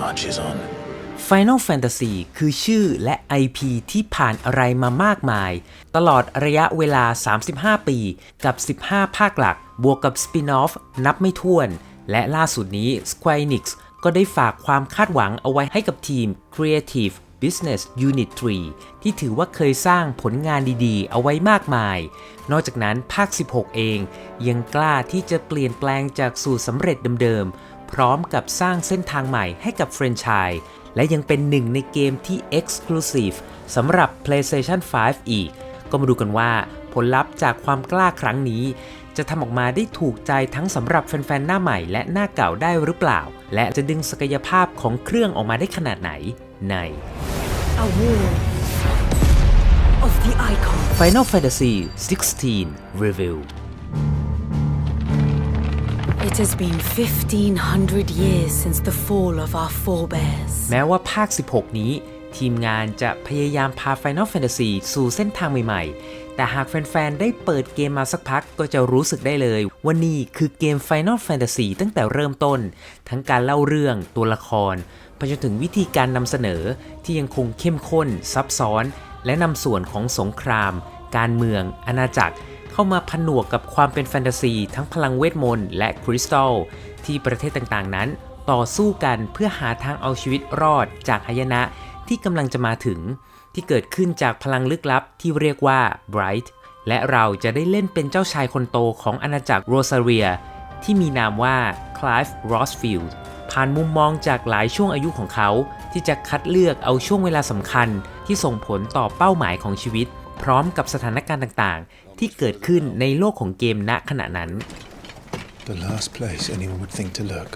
marches on. Final Fantasy คือชื่อและ IP ที่ผ่านอะไรมามากมาย ตลอดระยะเวลา 35 ปีกับ 15 ภาคหลัก บวกกับสปินออฟนับไม่ถ้วน และล่าสุดนี้ Square Enix ก็ได้ฝากความคาดหวังเอาไว้ให้กับทีม Creative Business Unit 3 ที่ถือว่าเคยสร้างผลงานดีๆ เอาไว้มากมาย นอกจากนั้นภาค 16 เอง ยังกล้าที่จะเปลี่ยนแปลงจากสูตรสำเร็จเดิมๆ พร้อมกับสร้างเส้นทางใหม่ให้กับแฟรนไชส์และยังเป็นหนึ่งในเกมที่ Exclusive สำหรับ PlayStation 5 อีก ก็มาดูกันว่าผลลัพธ์จากความกล้าครั้งนี้ จะทำออกมาได้ถูกใจทั้งสำหรับแฟนๆ หน้าใหม่และหน้าเก่าได้หรือเปล่า และจะดึงศักยภาพของเครื่องออกมาได้ขนาดไหนใน A war of the icon. Final Fantasy 16 Review It has been 1500 years since the fall of our forebears. แม้ว่าภาค 16 นี้ ทีมงานจะพยายามพา Final Fantasy สู่เส้นทางใหม่ ๆ แต่หากแฟน ๆ ได้เปิดเกมมาสักพักก็จะรู้สึกได้เลยว่านี่คือเกม Final Fantasy ตั้งแต่เริ่มต้น ทั้งการเล่าเรื่องตัวละครไปจนถึงวิธีการนำเสนอที่ยังคงเข้มข้น ซับซ้อน และนำส่วนของสงคราม การเมือง อาณาจักร เข้ามาผนวกกับความเป็นแฟนตาซี ทั้งพลังเวทมนต์และคริสตัลที่ประเทศต่างๆนั้น ต่อสู้กันเพื่อหาทางเอาชีวิตรอดจากหายนะที่กำลังจะมาถึง ที่เกิดขึ้นจากพลังลึกลับที่เรียกว่า Bright และเราจะได้เล่นเป็นเจ้าชายคนโตของอาณาจักรโรซาเรีย ที่มีนามว่า Clive Rossfield ผ่านมุมมองจากหลายช่วงอายุของเขา ที่จะคัดเลือกเอาช่วงเวลาสำคัญที่ส่งผลต่อเป้าหมายของชีวิต พร้อมกับสถานการณ์ต่าง ที่เกิดขึ้นในโลกของเกมณขณะนั้น The last place anyone would think to look.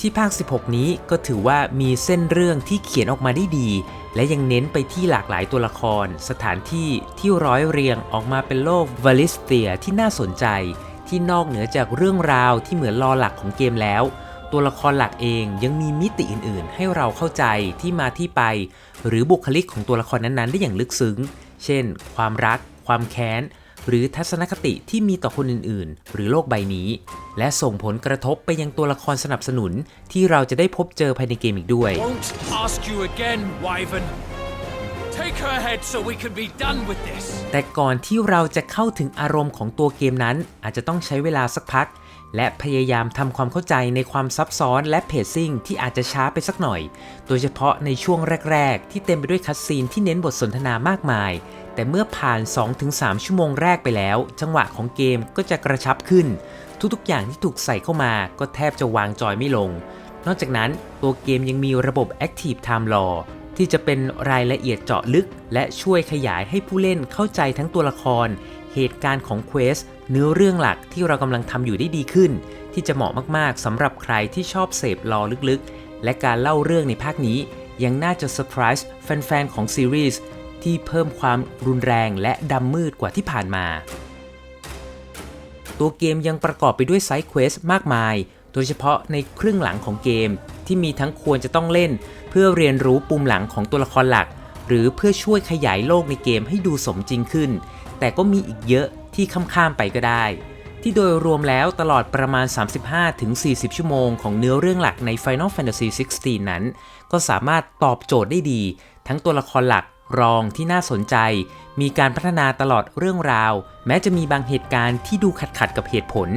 ที่ภาค 16 นี้ก็ถือว่ามีเส้นเรื่องที่เขียนออกมาได้ดี และยังเน้นไปที่หลากหลายตัวละคร สถานที่ที่ร้อยเรียงออกมาเป็นโลกวาลิสเตียที่น่าสนใจ ที่นอกเหนือจากเรื่องราวที่เหมือนรอหลักของเกมแล้วตัวละครหลักเองยังมีมิติอื่น ๆ ให้เราเข้าใจที่มาที่ไป หรือบุคลิกของตัวละครนั้น ๆ ได้อย่างลึกซึ้ง เช่น ความรัก ความแค้น หรือทัศนคติที่มีต่อคนอื่นๆ หรือโลกใบนี้ และส่งผลกระทบไปยังตัวละครสนับสนุนที่เราจะได้พบเจอภายในเกมอีกด้วย Won't ask you again, Wyvern. Take her head so we can be done with this. แต่ก่อนที่เราจะเข้าถึงอารมณ์ของตัวเกมนั้น อาจจะต้องใช้เวลาสักพัก และพยายามทำความเข้าใจในความซับซ้อนและเพจซิ่งที่อาจจะช้าไปสักหน่อย โดยเฉพาะในช่วงแรก ๆ ที่เต็มไปด้วยคัดซีนที่เน้นบทสนทนามากมาย แต่เมื่อผ่าน 2-3 ชั่วโมงแรกไปแล้ว จังหวะของเกมก็จะกระชับขึ้น ทุกๆ อย่างที่ถูกใส่เข้ามาก็แทบจะวางจอยไม่ลง นอกจากนั้นตัวเกมยังมีระบบ Active Time Law ที่จะเป็นรายละเอียดเจาะลึก และช่วยขยายให้ผู้เล่นเข้าใจทั้งตัวละคร เหตุการณ์ของเควสเนื้อเรื่องหลักที่เรากำลังทำอยู่ได้ดีขึ้น ที่จะเหมาะมากๆสำหรับใครที่ชอบเสพลอลึกๆ และการเล่าเรื่องในภาคนี้ ยังน่าจะเซอร์ไพรส์แฟนๆ ของซีรีส์ที่เพิ่มความรุนแรงและดำมืดกว่าที่ผ่านมา ตัวเกมยังประกอบไปด้วยไซด์เควสมากมาย โดยเฉพาะในครึ่งหลังของเกมที่มีทั้งควรจะต้องเล่น เพื่อเรียนรู้ปุ่มหลังของตัวละครหลัก หรือเพื่อช่วยขยายโลกในเกมให้ดูสมจริงขึ้น แต่ก็มีอีกเยอะที่ข้ามๆไปก็ได้ ที่โดยรวมแล้วตลอดประมาณ 35-40 ชั่วโมงของเนื้อเรื่องหลักใน Final Fantasy 16 นั้น ก็สามารถตอบโจทย์ได้ดี ทั้งตัวละครหลักรองที่น่าสนใจ มีการพัฒนาตลอดเรื่องราว แม้จะมีบางเหตุการณ์ที่ดูขัดขัดกับเหตุผล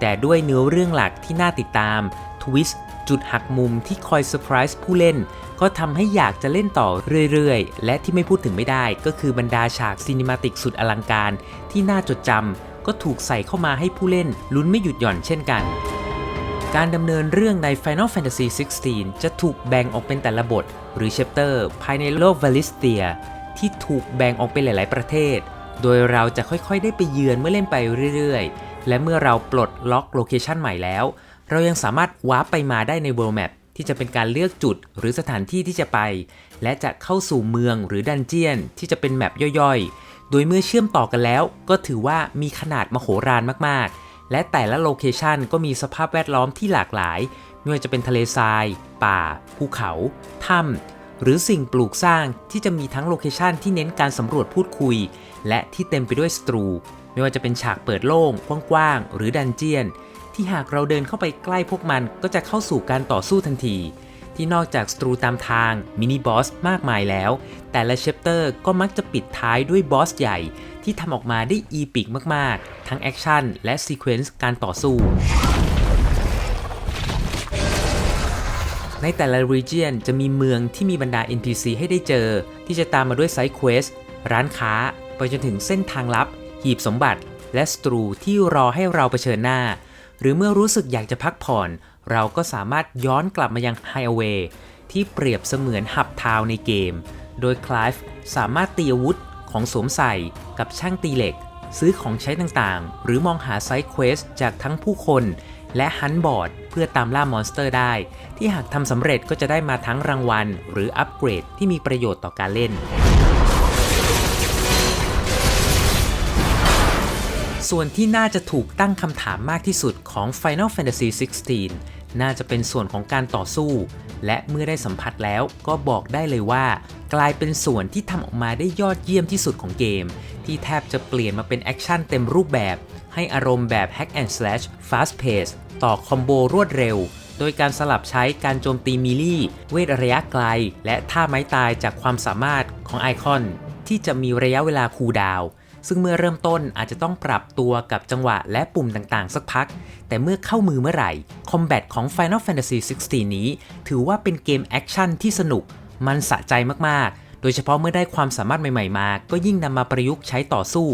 แต่ด้วยเนื้อเรื่องหลักที่น่าติดตามทวิสต์ จุดหักมุมที่คอยเซอร์ไพรส์ผู้เล่น ก็ทำให้อยากจะเล่นต่อเรื่อยๆ และที่ไม่พูดถึงไม่ได้ก็คือบรรดาฉากซีนิมาติกสุดอลังการ ที่น่าจดจำก็ถูกใส่เข้ามาให้ผู้เล่นลุ้นไม่หยุดหย่อนเช่นกันการดำเนินเรื่องใน Final Fantasy 16 จะถูกแบ่งออกเป็นแต่ละบท หรือ chapter ภายในโลก v a l i s t i a ที่ถูกแบ่งออกเป็นหลาย ๆ ประเทศ โดยเราจะค่อย ๆ ได้ไปเยือนเมื่อเล่นไปเรื่อย ๆ และเมื่อเราปลดล็อกโลเคชันใหม่แล้ว เรายังสามารถวาร์ปไปมาได้ใน World Map ที่จะเป็นการเลือกจุดหรือสถานที่ที่จะไป และจะเข้าสู่เมืองหรือดันเจียนที่จะเป็นแมปย่อยๆ โดยเมื่อเชื่อมต่อกันแล้ว ก็ถือว่ามีขนาดมโหฬารมากๆ และแต่ละโลเคชันก็มีสภาพแวดล้อมที่หลากหลาย ไม่ว่าจะเป็นทะเลทราย ป่า ภูเขา ถ้ำหรือสิ่งปลูกสร้างที่จะมีทั้งโลเคชันที่เน้นการสำรวจพูดคุย และที่เต็มไปด้วยสตรู ไม่ว่าจะเป็นฉากเปิดโล่งกว้างๆหรือดันเจียน ที่หากเราเดินเข้าไปใกล้พวกมันก็จะเข้าสู่การต่อสู้ทันที ที่นอกจากสตรูตามทางมินิบอสมากมายแล้ว แต่ละเชปเตอร์ก็มักจะปิดท้ายด้วยบอสใหญ่ ที่ทำออกมาได้อีปิกมากๆ ทั้งแอคชั่นและซีเควนซ์การต่อสู้ในแต่ละ region จะมีเมืองที่มีบรรดา NPC ให้ได้เจอ ที่จะตามมาด้วยไซด์เควสร้านค้า ไปจนถึงเส้นทางลับ หีบสมบัติ และสตรูที่รอให้เราเผชิญหน้า หรือเมื่อรู้สึกอยากจะพักผ่อน เราก็สามารถย้อนกลับมายังไฮเวย์ที่เปรียบเสมือนหับทาวในเกม โดยคล v ฟสามารถตีอาวุธของสวมใส่กับช่างตีเหล็ก ซื้อของใช้ต่างๆ หรือมองหาไซด์เควสจากทั้งผู้คนและฮันบอร์ดเพื่อตามล่ามอนสเตอร์ได้ ที่หากทำสำเร็จก็จะได้มาทั้งรางวัล หรืออัปเกรดที่มีประโยชน์ต่อการเล่น ส่วนที่น่าจะถูกตั้งคำถามมากที่สุดของ Final Fantasy 16 น่าจะเป็นส่วนของการต่อสู้ และเมื่อได้สัมผัสแล้วก็บอกได้เลยว่า กลายเป็นส่วนที่ทำออกมาได้ยอดเยี่ยมที่สุดของเกม ที่แทบจะเปลี่ยนมาเป็นแอคชั่นเต็มรูปแบบ ให้อารมณ์แบบ Hack and Slash Fast Pace ต่อคอมโบรวดเร็วโดยการสลับใช้การโจมตีมีลี่ เวทระยะไกล และท่าไม้ตายจากความสามารถของไอคอน ที่จะมีระยะเวลาคูลดาวน ซึ่งเมื่อเริ่มต้นอาจจะต้องปรับตัวกับจังหวะและปุ่มต่างๆ สักพัก แต่เมื่อเข้ามือเมื่อไหร่ คอมแบทของ Final Fantasy 16 นี้ ถือว่าเป็นเกมแอคชั่นที่สนุก มันสะใจมากๆ โดยเฉพาะเมื่อได้ความสามารถใหม่ๆมา ก็ยิ่งนำมาประยุกต์ใช้ต่อสู้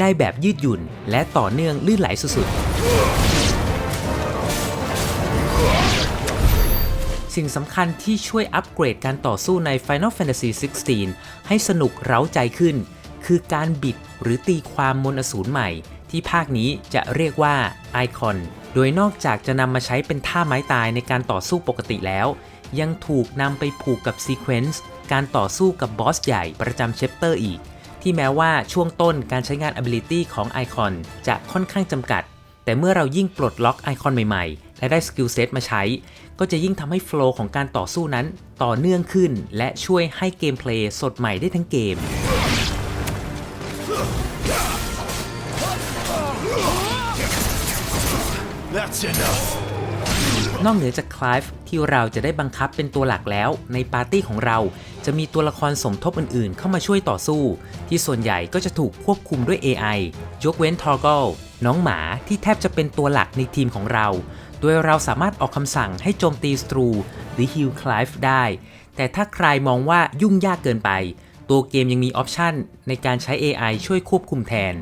ได้แบบยืดหยุ่น และต่อเนื่องลื่นไหลสุดๆ สิ่งสำคัญที่ช่วยอัปเกรดการต่อสู้ใน Final Fantasy 16 ให้สนุกเร้าใจขึ้น คือการบิดหรือตีความมนอสูรใหม่ ที่ภาคนี้จะเรียกว่าไอคอน โดยนอกจากจะนำมาใช้เป็นท่าไม้ตายในการต่อสู้ปกติแล้ว ยังถูกนำไปผูกกับซีเควนซ์การต่อสู้กับบอสใหญ่ประจำเชปเตอร์อีก ที่แม้ว่าช่วงต้นการใช้งาน Ability ของไอคอนจะค่อนข้างจำกัด แต่เมื่อเรายิ่งปลดล็อกไอคอนใหม่ๆ และได้สกิลเซตมาใช้ ก็จะยิ่งทำให้โฟล์ของการต่อสู้นั้น ต่อเนื่องขึ้น และช่วยให้เกมเพลย์สดใหม่ได้ทั้งเกม นอกเหนือจากคล v ฟที่เราจะได้บังคับเป็นตัวหลักแล้ว ในปาร์ตี้ของเราจะมีตัวละครสมทบอื่นๆ เข้ามาช่วยต่อสู้ ที่ส่วนใหญ่ก็จะถูกควบคุมด้วย AI ยกเว้นทอร์กลน้องหมาที่แทบจะเป็นตัวหลักในทีมของเรา โดยเราสามารถออกคำสั่งให้โจมตีสตรู หรือฮิลคล v ฟได้ แต่ถ้าใครมองว่ายุ่งยากเกินไป ตัวเกมยังมีออปชันในการใช้ AI ช่วยควบคุมแทน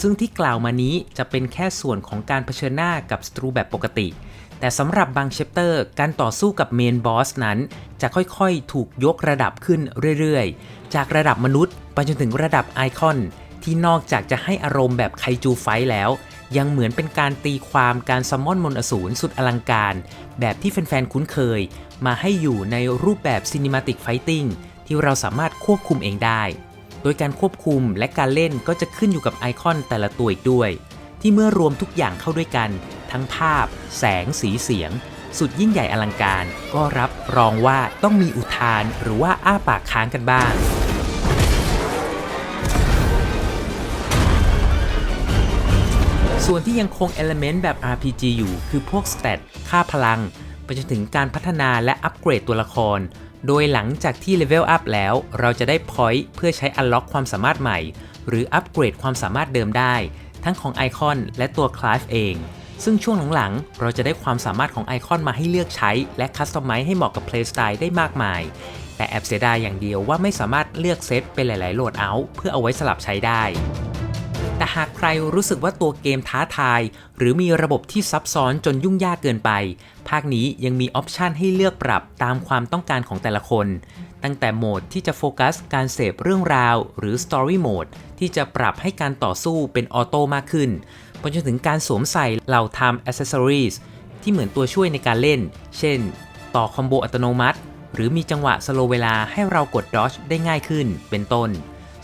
ซึ่งที่กล่าวมานี้จะเป็นแค่ส่วนของการเผชิญหน้ากับสตรูแบบปกติ แต่สำหรับบางเชปเตอร์ การต่อสู้กับเมนบอสนั้น จะค่อยๆ ถูกยกระดับขึ้นเรื่อยๆ จากระดับมนุษย์ไปจนถึงระดับไอคอน ที่นอกจากจะให้อารมณ์แบบไคจูไฟแล้ว ยังเหมือนเป็นการตีความการซัมมอนมนอสูรสุดอลังการ แบบที่แฟนๆคุ้นเคย มาให้อยู่ในรูปแบบซินิมาติกไฟติ้งที่เราสามารถควบคุมเองได้ โดยการควบคุมและการเล่นก็จะขึ้นอยู่กับไอคอนแต่ละตัวอีกด้วย ที่เมื่อรวมทุกอย่างเข้าด้วยกัน ทั้งภาพ แสงสีเสียง สุดยิ่งใหญ่อลังการ ก็รับรองว่าต้องมีอุทานหรือว่าอ้าปากค้างกันบ้างส่วนที่ยังคง Element แบบ RPG อยู่คือพวก Stat ค่าพลัง ไปจนถึงการพัฒนาและอัปเกรดตัวละคร โดยหลังจากที่เลเวลอัพแล้ว เราจะได้ Point เพื่อใช้ Unlock ความสามารถใหม่ หรืออัปเกรดความสามารถเดิมได้ ทั้งของไอคอนและตัวคลาสเอง ซึ่งช่วงหลังๆ เราจะได้ความสามารถของไอคอนมาให้เลือกใช้ และคัสตอมไมซ์ให้เหมาะกับ Playstyle ได้มากมาย แต่แอบเสียดายอย่างเดียวว่าไม่สามารถเลือกเซตเป็นหลาย ๆ โหลดเอาท์เพื่อเอาไว้สลับใช้ได้ แต่หากใครรู้สึกว่าตัวเกมท้าทาย หรือมีระบบที่ซับซ้อนจนยุ่งยากเกินไป ภาคนี้ยังมีออปชันให้เลือกปรับตามความต้องการของแต่ละคน ตั้งแต่โหมดที่จะโฟกัสการเสพเรื่องราว หรือ Story Mode ที่จะปรับให้การต่อสู้เป็นออโต้มากขึ้นไปจนถึงการสวมใส่เหล่า Time Accessories ที่เหมือนตัวช่วยในการเล่น เช่น ต่อคอมโบอัตโนมัติ หรือมีจังหวะสโลเวลาให้เรากดดอชได้ง่ายขึ้น เป็นต้น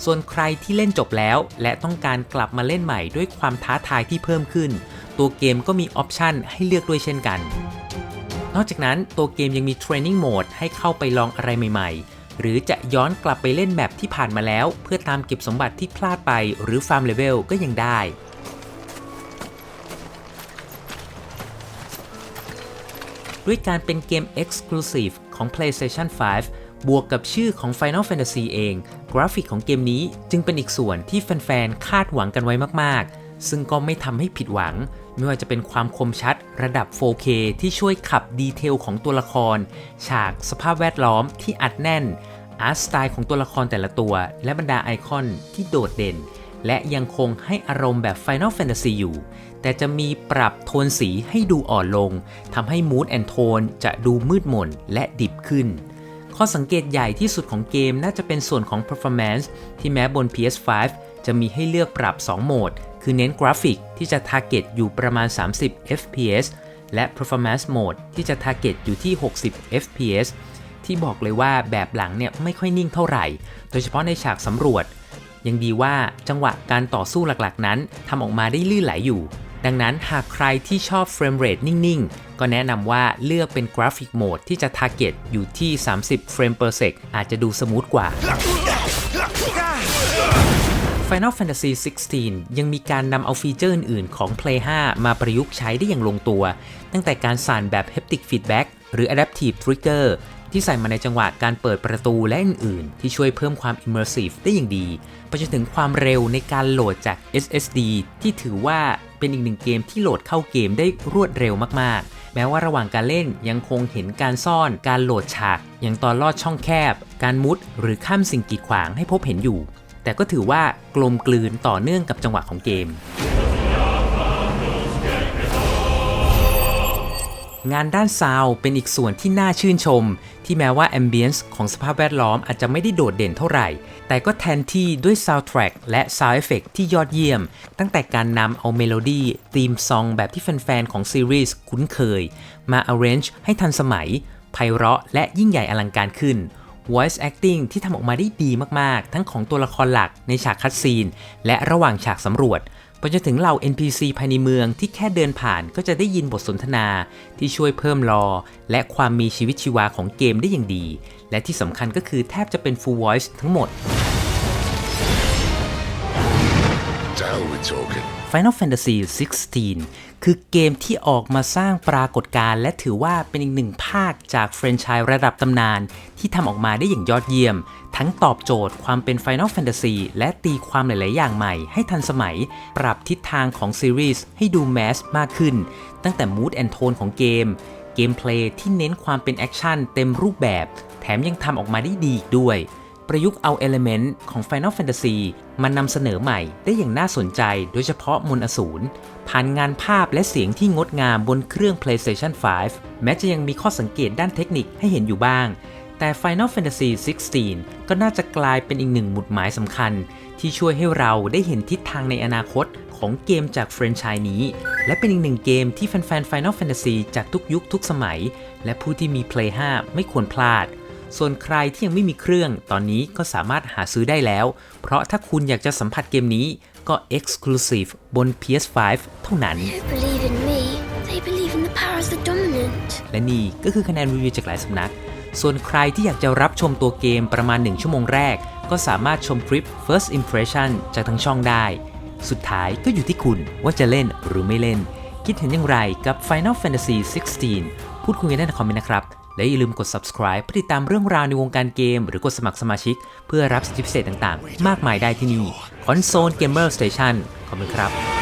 ส่วนใครที่เล่นจบแล้ว และต้องการกลับมาเล่นใหม่ด้วยความท้าทายที่เพิ่มขึ้น ตัวเกมก็มีออปชันให้เลือกด้วยเช่นกัน นอกจากนั้นตัวเกมยังมีเทรนนิ่งโหมดให้เข้าไปลองอะไรใหม่ๆ หรือจะย้อนกลับไปเล่นแบบที่ผ่านมาแล้ว เพื่อตามเก็บสมบัติที่พลาดไปหรือฟาร์มเลเวลก็ยังได้ด้วยการเป็นเกม Exclusive ของ PlayStation 5 บวกกับชื่อของ Final Fantasy เอง กราฟิกของเกมนี้จึงเป็นอีกส่วนที่แฟนๆ คาดหวังกันไว้มากๆ ซึ่งก็ไม่ทำให้ผิดหวัง ไม่ว่าจะเป็นความคมชัดระดับ 4K ที่ช่วยขับดีเทลของตัวละคร ฉากสภาพแวดล้อมที่อัดแน่น อาร์ตสไตล์ของตัวละครแต่ละตัว และบรรดาไอคอนที่โดดเด่น และยังคงให้อารมณ์แบบ Final Fantasy อยู่ แต่จะมีปรับโทนสีให้ดูอ่อนลงทำให้ Mood and Tone จะดูมืดมนและดิบขึ้น ข้อสังเกตใหญ่ที่สุดของเกมน่าจะเป็นส่วนของ performance ที่แม้บน PS5 จะมีให้เลือกปรับ 2 โหมด คือเน้นกราฟิกที่จะ target อยู่ประมาณ 30 fps และ performance mode ที่จะ target อยู่ที่ 60 fps ที่บอกเลยว่าแบบหลังเนี่ยไม่ค่อยนิ่งเท่าไหร่ โดยเฉพาะในฉากสำรวจ ยังดีว่าจังหวะการต่อสู้หลักๆนั้นทำออกมาได้ลื่นไหลอยู่ ดังนั้นหากใครที่ชอบเฟรมเรทนิ่ง ๆ ก็แนะนำว่าเลือกเป็นกราฟิกโหมดที่จะ target อยู่ที่ 30 เฟรม per sec อาจจะดูสมูทกว่า Final Fantasy 16 ยังมีการนำเอาฟีเจอร์อื่น ๆ ของ Play 5 มาประยุกต์ใช้ได้อย่างลงตัว ตั้งแต่การสั่นแบบ Haptic Feedback หรือ Adaptive Trigger ที่ใส่มาในจังหวะการเปิดประตูและอื่น ๆ ที่ช่วยเพิ่มความ Immersive ได้อย่างดี ไปจนถึงความเร็วในการโหลดจาก SSD ที่ถือว่า เป็นอีกหนึ่งเกมที่โหลดเข้าเกมได้รวดเร็วมากๆ แม้ว่าระหว่างการเล่นยังคงเห็นการซ่อน การโหลดฉาก อย่างตอนลอดช่องแคบ การมุด หรือข้ามสิ่งกีดขวางให้พบเห็นอยู่ แต่ก็ถือว่ากลมกลืนต่อเนื่องกับจังหวะของเกม งานด้านซาวด์เป็นอีกส่วนที่น่าชื่นชม ที่แม้ว่าแอมเบียนซ์ของสภาพแวดล้อมอาจจะไม่ได้โดดเด่นเท่าไหร่ แต่ก็แทนที่ด้วยซาวด์แทร็กและซาวด์เอฟเฟกที่ยอดเยี่ยม ตั้งแต่การนำเอาเมโลดี้ธีมซองแบบที่แฟนๆ ของซีรีส์คุ้นเคย มา arrange ให้ทันสมัยไพเราะและยิ่งใหญ่อลังการขึ้น voice acting ที่ทำออกมาได้ดีมากๆ ทั้งของตัวละครหลักในฉากคัดซีน และระหว่างฉากสำรวจ ไปจนถึงเหล่า NPC ภายในเมืองที่แค่เดินผ่านก็จะได้ยินบทสนทนาที่ช่วยเพิ่มรอ และความมีชีวิตชีวาของเกมได้อย่างดี และที่สำคัญก็คือแทบจะเป็น full voice ทั้งหมด Now we're talking. Final Fantasy 16 คือเกมที่ออกมาสร้างปรากฏการณ์และถือว่าเป็นอีกหนึ่งภาคจากแฟรนไชส์ระดับตำนาน ที่ทำออกมาได้อย่างยอดเยี่ยม ทั้งตอบโจทย์ความเป็น Final Fantasy และตีความหลาย ๆ อย่างใหม่ให้ทันสมัย ปรับทิศทางของซีรีส์ให้ดูแมสมากขึ้น ตั้งแต่ Mood and Tone ของเกม เกมเพลย์ที่เน้นความเป็นแอคชั่นเต็มรูปแบบ แถมยังทำออกมาได้ดีอีกด้วย ประยุกต์เอาเอลเมนต์ของ Final Fantasy มานำเสนอใหม่ได้อย่างน่าสนใจโดยเฉพาะมนต์อสูรผ่านงานภาพและเสียงที่งดงามบนเครื่อง PlayStation 5 แม้จะยังมีข้อสังเกตด้านเทคนิคให้เห็นอยู่บ้าง แต่ Final Fantasy 16 ก็น่าจะกลายเป็นอีกหนึ่งหมุดหมายสำคัญ ที่ช่วยให้เราได้เห็นทิศทางในอนาคตของเกมจากแฟรนไชส์นี้ และเป็นอีกหนึ่งเกมที่แฟนๆ Final Fantasy จากทุกยุคทุกสมัย และผู้ที่มี Play 5 ไม่ควรพลาด ส่วนใครที่ยังไม่มีเครื่อง ตอนนี้ก็สามารถหาซื้อได้แล้ว เพราะถ้าคุณอยากจะสัมผัสเกมนี้ก็ Exclusive บน PS5 เท่านั้น don't believe in me. They believe in the powers the dominant. และนี่ก็คือคะแนนรีวิวจากหลายสำนัก ส่วนใครที่อยากจะรับชมตัวเกมประมาณ 1 ชั่วโมงแรก ก็สามารถชมคลิป First Impression จากทั้งช่องได้ สุดท้ายก็อยู่ที่คุณว่าจะเล่นหรือไม่เล่น คิดเห็นอย่างไรกับ Final Fantasy 16 พูดคุยกันได้ในคอมเมนต์นะครับ และอย่าลืมกด subscribe เพื่อติดตามเรื่องราวในวงการเกม หรือกดสมัครสมาชิก เพื่อรับสิทธิพิเศษต่างๆ มากมายได้ที่นี่ Console Gamer Station ขอบคุณครับ